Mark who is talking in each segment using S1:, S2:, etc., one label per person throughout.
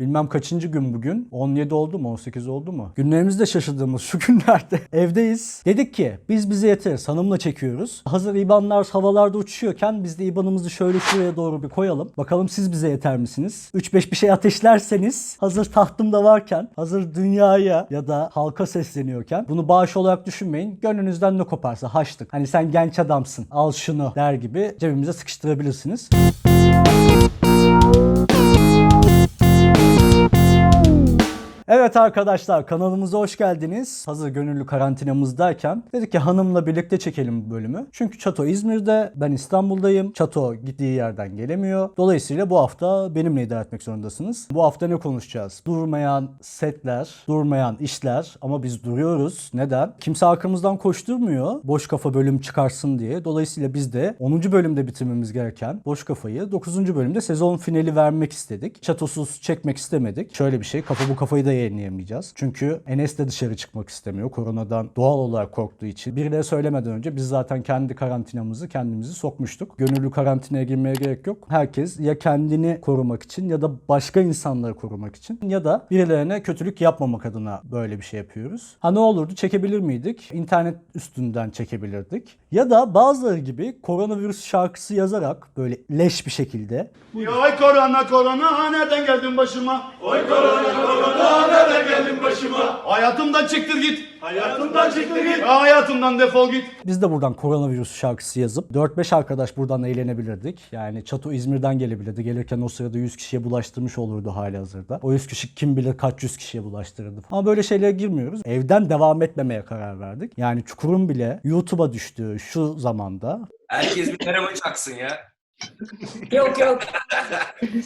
S1: Bilmem kaçıncı gün bugün? 17 oldu mu? 18 oldu mu? Günlerimizde şaşırdığımız şu günlerde evdeyiz. Dedik ki biz bize yeteriz. Hanımla çekiyoruz. Hazır İbanlar havalarda uçuşuyorken biz de İban'ımızı şöyle şuraya doğru bir koyalım. Bakalım siz bize yeter misiniz? 3-5 bir şey ateşlerseniz hazır tahtımda varken, hazır dünyaya ya da halka sesleniyorken bunu bağış olarak düşünmeyin. Gönlünüzden ne koparsa haçlık. Hani sen genç adamsın al şunu der gibi cebimize sıkıştırabilirsiniz. Evet arkadaşlar kanalımıza hoş geldiniz. Hazır gönüllü karantinamızdayken dedik ki hanımla birlikte çekelim bu bölümü. Çünkü Çato İzmir'de, ben İstanbul'dayım. Çato gittiği yerden gelemiyor. Dolayısıyla bu hafta benimle idare etmek zorundasınız. Bu hafta ne konuşacağız? Durmayan setler, durmayan işler ama biz duruyoruz. Neden? Kimse arkamızdan koşturmuyor. Boş kafa bölüm çıkarsın diye. Dolayısıyla biz de 10. bölümde bitirmemiz gereken boş kafayı 9. bölümde sezon finali vermek istedik. Çatosuz çekmek istemedik. Şöyle bir şey kafa bu kafayı da yayınlayamayacağız. Çünkü Enes de dışarı çıkmak istemiyor. Koronadan doğal olarak korktuğu için. Birileri söylemeden önce biz zaten kendi karantinamızı kendimizi sokmuştuk. Gönüllü karantinaya girmeye gerek yok. Herkes ya kendini korumak için ya da başka insanları korumak için ya da birilerine kötülük yapmamak adına böyle bir şey yapıyoruz. Ha ne olurdu çekebilir miydik? İnternet üstünden çekebilirdik. Ya da bazıları gibi koronavirüs şarkısı yazarak böyle leş bir şekilde
S2: Oy korona korona nereden geldin başıma? Oy korona korona nereden geldin başıma? Hayatımdan çıktır git. Hayatımdan çıktır git. Ya hayatımdan defol git.
S1: Biz de buradan koronavirüs şarkısı yazıp 4-5 arkadaş buradan eğlenebilirdik. Yani Çato İzmir'den gelebilirdi. Gelirken o sırada 100 kişiye bulaştırmış olurdu hali hazırda. O 100 kişi kim bilir kaç yüz kişiye bulaştırırdı. Ama böyle şeylere girmiyoruz. Evden devam etmemeye karar verdik. Yani Çukur'un bile YouTube'a düştüğü şu zamanda
S3: Herkes bir merhaba çaksın ya.
S4: Yok yok.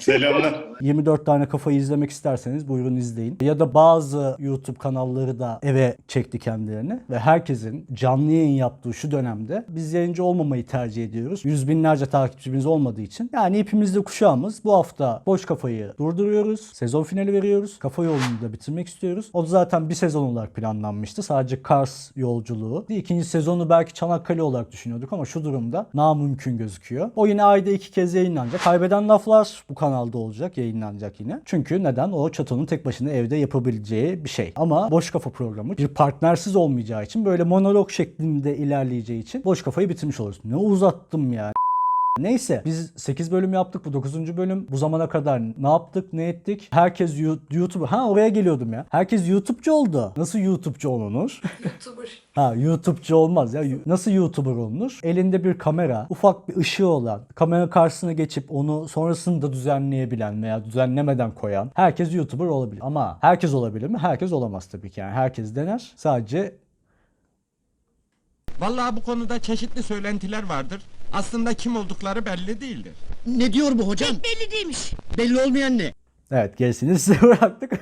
S2: Selamlar.
S1: 24 tane kafayı izlemek isterseniz buyurun izleyin. Ya da bazı YouTube kanalları da eve çekti kendilerini ve herkesin canlı yayın yaptığı şu dönemde biz yayıncı olmamayı tercih ediyoruz. Yüz binlerce takipçimiz olmadığı için. Yani ipimizde kuşağımız bu hafta boş kafayı durduruyoruz. Sezon finali veriyoruz. Kafa yolunu da bitirmek istiyoruz. O zaten bir sezon olarak planlanmıştı. Sadece Kars yolculuğu. İkinci sezonu belki Çanakkale olarak düşünüyorduk ama şu durumda namümkün gözüküyor. O yine ayda iki kez yayınlanacak. Kaybeden laflar bu kanalda olacak, yayınlanacak yine. Çünkü neden? O çatonun tek başına evde yapabileceği bir şey. Ama Boş Kafa programı bir partnersiz olmayacağı için böyle monolog şeklinde ilerleyeceği için Boş Kafayı bitirmiş oluruz. Ne uzattım ya. Neyse biz 8 bölüm yaptık bu 9. bölüm. Bu zamana kadar ne yaptık ne ettik? Herkes YouTube ha oraya geliyordum ya. Herkes YouTube'cu oldu. Nasıl YouTube'cu olunur?
S4: YouTuber.
S1: Ha YouTube'cu olmaz ya. Nasıl YouTuber olunur? Elinde bir kamera, ufak bir ışığı olan, kamera karşısına geçip onu sonrasında düzenleyebilen veya düzenlemeden koyan herkes YouTuber olabilir. Ama herkes olabilir mi? Herkes olamaz tabii ki. Yani herkes dener. Sadece
S5: Vallahi bu konuda çeşitli söylentiler vardır. Aslında kim oldukları belli değildir.
S6: Ne diyor bu hocam?
S4: Belli değilmiş.
S6: Belli olmayan ne?
S1: Evet gerisini size bıraktık.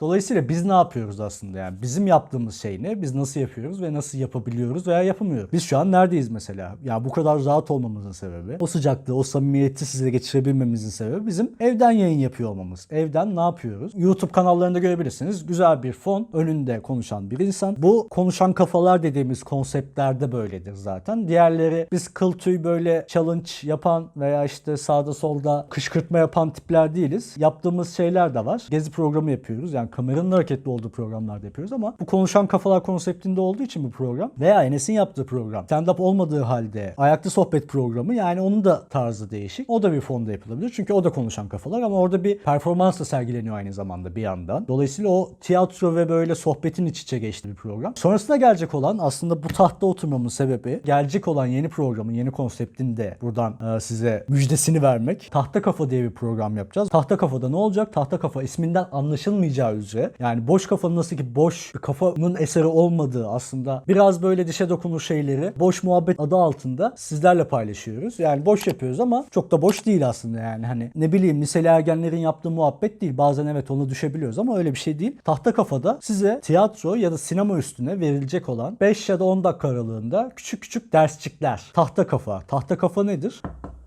S1: Dolayısıyla biz ne yapıyoruz aslında yani? Bizim yaptığımız şey ne? Biz nasıl yapıyoruz ve nasıl yapabiliyoruz veya yapamıyoruz? Biz şu an neredeyiz mesela? Ya bu kadar rahat olmamızın sebebi, o sıcaklığı, o samimiyeti size geçirebilmemizin sebebi bizim evden yayın yapıyor olmamız. Evden ne yapıyoruz? YouTube kanallarında görebilirsiniz. Güzel bir fon, önünde konuşan bir insan. Bu konuşan kafalar dediğimiz konseptlerde böyledir zaten. Diğerleri biz kıl tüy böyle challenge yapan veya işte sağda solda kışkırtma yapan tipler değiliz. Yaptığımız şeyler de var. Gezi programı yapıyoruz. Yani kameranın hareketli olduğu programlarda yapıyoruz ama bu konuşan kafalar konseptinde olduğu için bu program veya Enes'in yaptığı program stand-up olmadığı halde ayakta sohbet programı yani onun da tarzı değişik. O da bir fonda yapılabilir. Çünkü o da konuşan kafalar ama orada bir performans da sergileniyor aynı zamanda bir yandan. Dolayısıyla o tiyatro ve böyle sohbetin iç içe geçtiği bir program. Sonrasında gelecek olan aslında bu tahta oturmamın sebebi gelecek olan yeni programın, yeni konseptin de buradan e, size müjdesini vermek. Tahta Kafa diye bir program yapacağız. Tahta Kafa'da ne olacak? Tahta Kafa isminden anlaşılmayacağı üzere yani boş kafanın nasıl ki boş kafanın eseri olmadığı aslında biraz böyle dişe dokunur şeyleri boş muhabbet adı altında sizlerle paylaşıyoruz. Yani boş yapıyoruz ama çok da boş değil aslında yani hani ne bileyim liseli ergenlerin yaptığı muhabbet değil. Bazen evet onu düşebiliyoruz ama öyle bir şey değil. Tahta Kafa'da size tiyatro ya da sinema üstüne verilecek olan 5 ya da 10 dakika aralığında küçük küçük dersçikler. Tahta Kafa. Tahta Kafa nedir?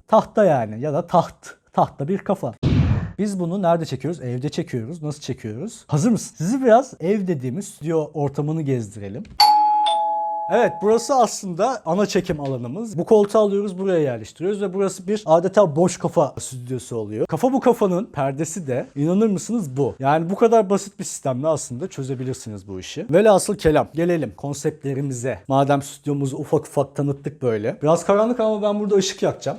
S1: Tahta yani ya da taht. Tahta bir kafa. Biz bunu nerede çekiyoruz? Evde çekiyoruz. Nasıl çekiyoruz? Hazır mısın? Sizi biraz ev dediğimiz stüdyo ortamını gezdirelim. Evet burası aslında ana çekim alanımız. Bu koltuğu alıyoruz buraya yerleştiriyoruz ve burası bir adeta boş kafa stüdyosu oluyor. Kafa bu kafanın perdesi de inanır mısınız bu. Yani bu kadar basit bir sistemle aslında çözebilirsiniz bu işi. Velhasıl kelam gelelim konseptlerimize. Madem stüdyomuzu ufak ufak tanıttık böyle. Biraz karanlık ama ben burada ışık yakacağım.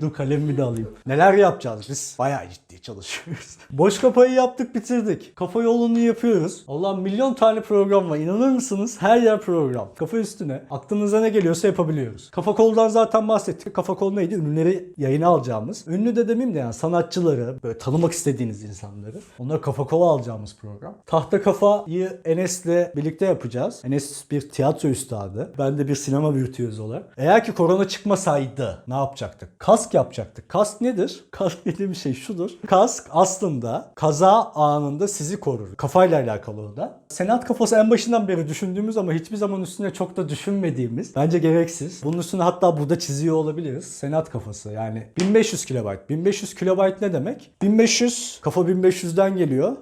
S1: Dur kalemimi de alayım. Neler yapacağız biz? Bayağı çalışıyoruz. Boş kafayı yaptık bitirdik. Kafa yolunu yapıyoruz. Allah milyon tane program var. İnanır mısınız? Her yer program. Kafa üstüne. Aklınıza ne geliyorsa yapabiliyoruz. Kafa koldan zaten bahsettik. Kafa kol neydi? Ünlüleri yayına alacağımız. Ünlü de demeyeyim de yani sanatçıları, böyle tanımak istediğiniz insanları. Onları kafa kola alacağımız program. Tahta kafayı Enes'le birlikte yapacağız. Enes bir tiyatro üstadı. Ben de bir sinema virtüözü olarak. Eğer ki korona çıkmasaydı ne yapacaktık? Kask yapacaktık. Kask nedir? Kask dediğim şey şudur. Kask aslında kaza anında sizi korur. Kafayla alakalı o da. Senat kafası en başından beri düşündüğümüz ama hiçbir zaman üstüne çok da düşünmediğimiz. Bence gereksiz. Bunun üstüne hatta burada çiziyor olabiliriz. Senat kafası yani 1500 kilobayt. 1500 kilobayt ne demek? 1500 kafa 1500'den geliyor.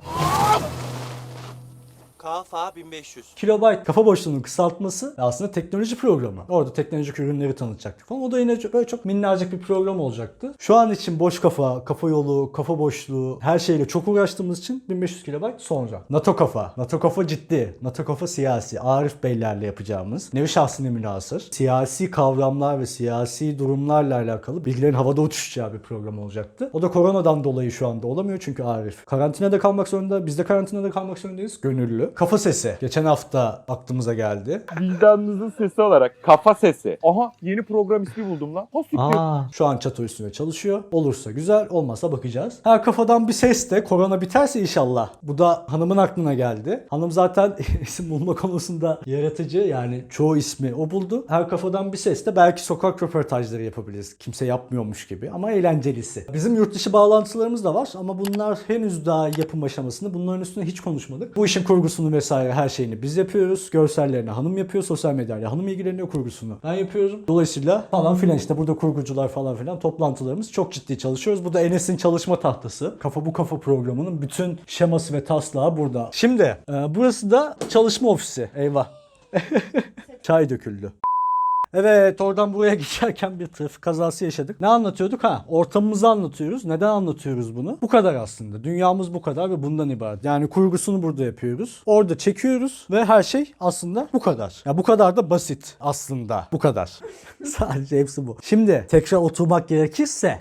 S7: Kafa 1500.
S1: Kilobayt kafa boşluğunun kısaltması aslında teknoloji programı. Orada teknolojik ürünleri tanıtacaktık falan. O da yine böyle çok minnacık bir program olacaktı. Şu an için boş kafa, kafa yolu, kafa boşluğu her şeyle çok uğraştığımız için 1500 kilobayt sonra. NATO kafa. NATO kafa ciddi. NATO kafa siyasi. Arif Beylerle yapacağımız. Nevi şahsine münasır. Siyasi kavramlar ve siyasi durumlarla alakalı bilgilerin havada uçuşacağı bir program olacaktı. O da koronadan dolayı şu anda olamıyor çünkü Arif. Karantinada kalmak zorunda. Biz de karantinada kalmak zorundayız. Gönüllü. Kafa sesi. Geçen hafta aklımıza geldi.
S8: Vicdanınızın sesi olarak kafa sesi. Aha yeni program ismi buldum lan. Ha siktir.
S1: Aa, şu an çatı üstüne çalışıyor. Olursa güzel, olmazsa bakacağız. Her kafadan bir ses de korona biterse inşallah. Bu da hanımın aklına geldi. Hanım zaten isim bulma konusunda yaratıcı yani çoğu ismi o buldu. Her kafadan bir ses de belki sokak röportajları yapabiliriz. Kimse yapmıyormuş gibi ama eğlencelisi. Bizim yurt dışı bağlantılarımız da var ama bunlar henüz daha yapım aşamasında. Bunların üstüne hiç konuşmadık. Bu işin kurgusunu vesaire her şeyini biz yapıyoruz. Görsellerini hanım yapıyor. Sosyal medyayla hanım ilgileniyor kurgusunu. Ben yapıyorum. Dolayısıyla falan filan işte burada kurgucular falan filan toplantılarımız çok ciddi çalışıyoruz. Bu da Enes'in çalışma tahtası. Kafa bu kafa programının bütün şeması ve taslağı burada. Şimdi e, burası da çalışma ofisi. Eyvah. Çay döküldü. Evet oradan buraya geçerken bir trafik kazası yaşadık. Ne anlatıyorduk? Ha ortamımızı anlatıyoruz. Neden anlatıyoruz bunu? Bu kadar aslında. Dünyamız bu kadar ve bundan ibaret. Yani kurgusunu burada yapıyoruz. Orada çekiyoruz ve her şey aslında bu kadar. Ya bu kadar da basit aslında. Bu kadar. Sadece hepsi bu. Şimdi tekrar oturmak gerekirse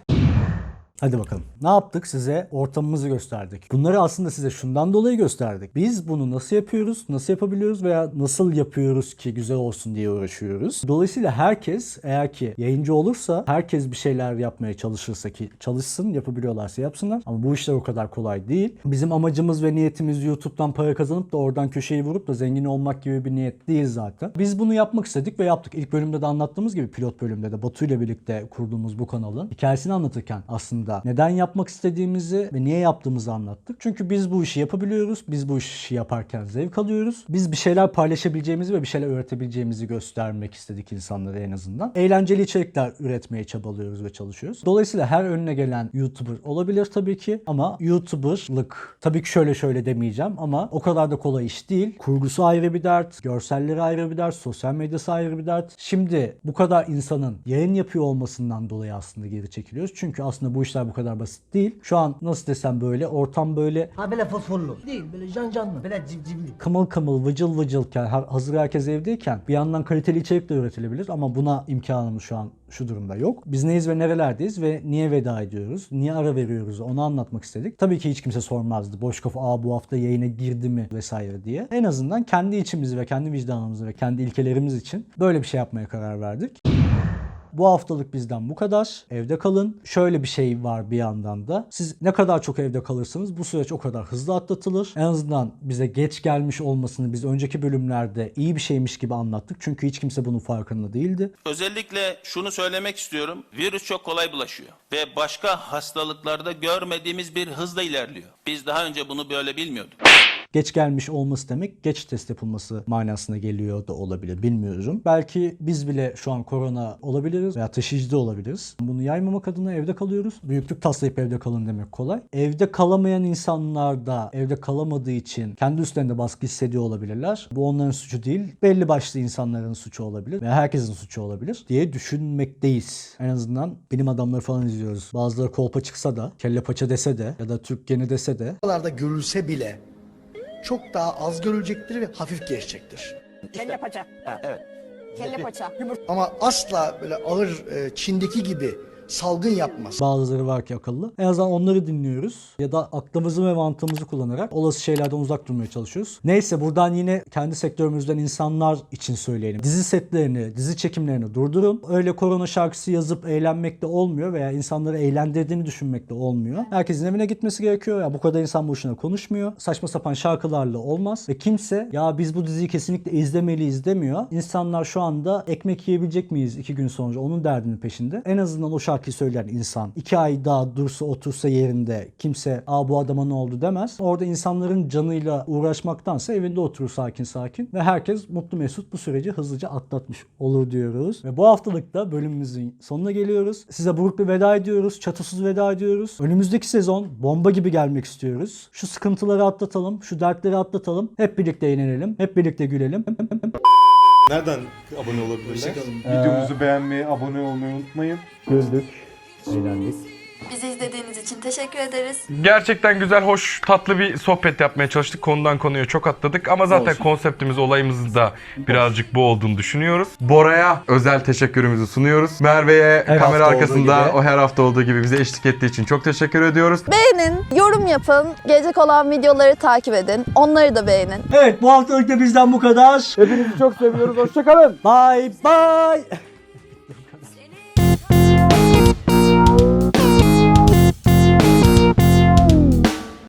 S1: Hadi bakalım. Ne yaptık? Size ortamımızı gösterdik. Bunları aslında size şundan dolayı gösterdik. Biz bunu nasıl yapıyoruz, nasıl yapabiliyoruz veya nasıl yapıyoruz ki güzel olsun diye uğraşıyoruz. Dolayısıyla herkes eğer ki yayıncı olursa, herkes bir şeyler yapmaya çalışırsa ki çalışsın, yapabiliyorlarsa yapsınlar. Ama bu işler o kadar kolay değil. Bizim amacımız ve niyetimiz YouTube'dan para kazanıp da oradan köşeyi vurup da zengin olmak gibi bir niyet değil zaten. Biz bunu yapmak istedik ve yaptık. İlk bölümde de anlattığımız gibi pilot bölümde de Batu ile birlikte kurduğumuz bu kanalın hikayesini anlatırken aslında neden yapmak istediğimizi ve niye yaptığımızı anlattık. Çünkü biz bu işi yapabiliyoruz. Biz bu işi yaparken zevk alıyoruz. Biz bir şeyler paylaşabileceğimizi ve bir şeyler öğretebileceğimizi göstermek istedik insanlara en azından. Eğlenceli içerikler üretmeye çabalıyoruz ve çalışıyoruz. Dolayısıyla her önüne gelen YouTuber olabilir tabii ki ama YouTuber'lık tabii ki şöyle şöyle demeyeceğim ama o kadar da kolay iş değil. Kurgusu ayrı bir dert, görselleri ayrı bir dert, sosyal medyası ayrı bir dert. Şimdi bu kadar insanın yayın yapıyor olmasından dolayı aslında geri çekiliyoruz. Çünkü aslında bu işler bu kadar basit değil. Şu an nasıl desem böyle ortam böyle
S6: Ha böyle fosforlu. Değil böyle can canlı. Böyle civcivli.
S1: kımıl kımıl vıcıl vıcılken her- hazır herkes evdeyken bir yandan kaliteli içerik de üretilebilir ama buna imkanımız şu an şu durumda yok. Biz neyiz ve nerelerdeyiz ve niye veda ediyoruz? Niye ara veriyoruz? Onu anlatmak istedik. Tabii ki hiç kimse sormazdı. Boş kafa Aa, bu hafta yayına girdi mi vesaire diye. En azından kendi içimizi ve kendi vicdanımızı ve kendi ilkelerimiz için böyle bir şey yapmaya karar verdik. Bu haftalık bizden bu kadar. Evde kalın. Şöyle bir şey var bir yandan da. Siz ne kadar çok evde kalırsanız bu süreç o kadar hızlı atlatılır. En azından bize geç gelmiş olmasını biz önceki bölümlerde iyi bir şeymiş gibi anlattık. Çünkü hiç kimse bunun farkında değildi.
S9: Özellikle şunu söylemek istiyorum. Virüs çok kolay bulaşıyor ve başka hastalıklarda görmediğimiz bir hızla ilerliyor. Biz daha önce bunu böyle bilmiyorduk.
S1: Geç gelmiş olması demek geç test yapılması manasına geliyor da olabilir. Bilmiyorum. Belki biz bile şu an korona olabiliriz veya taşıyıcı da olabiliriz. Bunu yaymamak adına evde kalıyoruz. Büyüklük taslayıp evde kalın demek kolay. Evde kalamayan insanlar da evde kalamadığı için kendi üstlerinde baskı hissediyor olabilirler. Bu onların suçu değil. Belli başlı insanların suçu olabilir veya herkesin suçu olabilir diye düşünmekteyiz. En azından bilim adamları falan izliyoruz. Bazıları kolpa çıksa da, kelle paça dese de ya da Türk geni dese de
S7: Buralarda görülse bile çok daha az görülecektir ve hafif geçecektir.
S10: Kelle paça. evet. Kelle paça.
S7: Ama asla böyle ağır e, Çin'deki gibi salgın yapmaz.
S1: Bazıları var ki akıllı. En azından onları dinliyoruz. Ya da aklımızı ve mantığımızı kullanarak olası şeylerden uzak durmaya çalışıyoruz. Neyse buradan yine kendi sektörümüzden insanlar için söyleyelim. Dizi setlerini, dizi çekimlerini durdurun. Öyle korona şarkısı yazıp eğlenmek de olmuyor veya insanları eğlendirdiğini düşünmek de olmuyor. Herkesin evine gitmesi gerekiyor. Ya bu kadar insan boşuna konuşmuyor. Saçma sapan şarkılarla olmaz. Ve kimse ya biz bu diziyi kesinlikle izlemeliyiz demiyor. İnsanlar şu anda ekmek yiyebilecek miyiz iki gün sonra onun derdinin peşinde. En azından o şarkıyı söyleyen insan iki ay daha dursa otursa yerinde kimse aa bu adama ne oldu demez. Orada insanların canıyla uğraşmaktansa evinde oturur sakin sakin ve herkes mutlu mesut bu süreci hızlıca atlatmış olur diyoruz. Ve bu haftalık da bölümümüzün sonuna geliyoruz. Size buruk bir veda ediyoruz. Çatısız veda ediyoruz. Önümüzdeki sezon bomba gibi gelmek istiyoruz. Şu sıkıntıları atlatalım. Şu dertleri atlatalım. Hep birlikte eğlenelim. Hep birlikte gülelim.
S2: Nereden abone olabilirler? Videomuzu beğenmeyi, abone olmayı unutmayın.
S1: Güldük. Eğlendik.
S10: Bizi izlediğiniz için teşekkür ederiz.
S8: Gerçekten güzel, hoş, tatlı bir sohbet yapmaya çalıştık. Konudan konuya çok atladık ama zaten konseptimiz, olayımız da birazcık bu olduğunu düşünüyoruz. Bora'ya özel teşekkürümüzü sunuyoruz. Merve'ye
S1: Her
S8: kamera
S1: hafta olduğu
S8: arkasında
S1: gibi.
S8: o her hafta olduğu gibi bize eşlik ettiği için çok teşekkür ediyoruz.
S10: Beğenin, yorum yapın, gelecek olan videoları takip edin. Onları da beğenin.
S1: Evet bu haftalık da bizden bu kadar.
S8: Hepinizi çok seviyoruz. Hoşçakalın.
S1: Bye bye.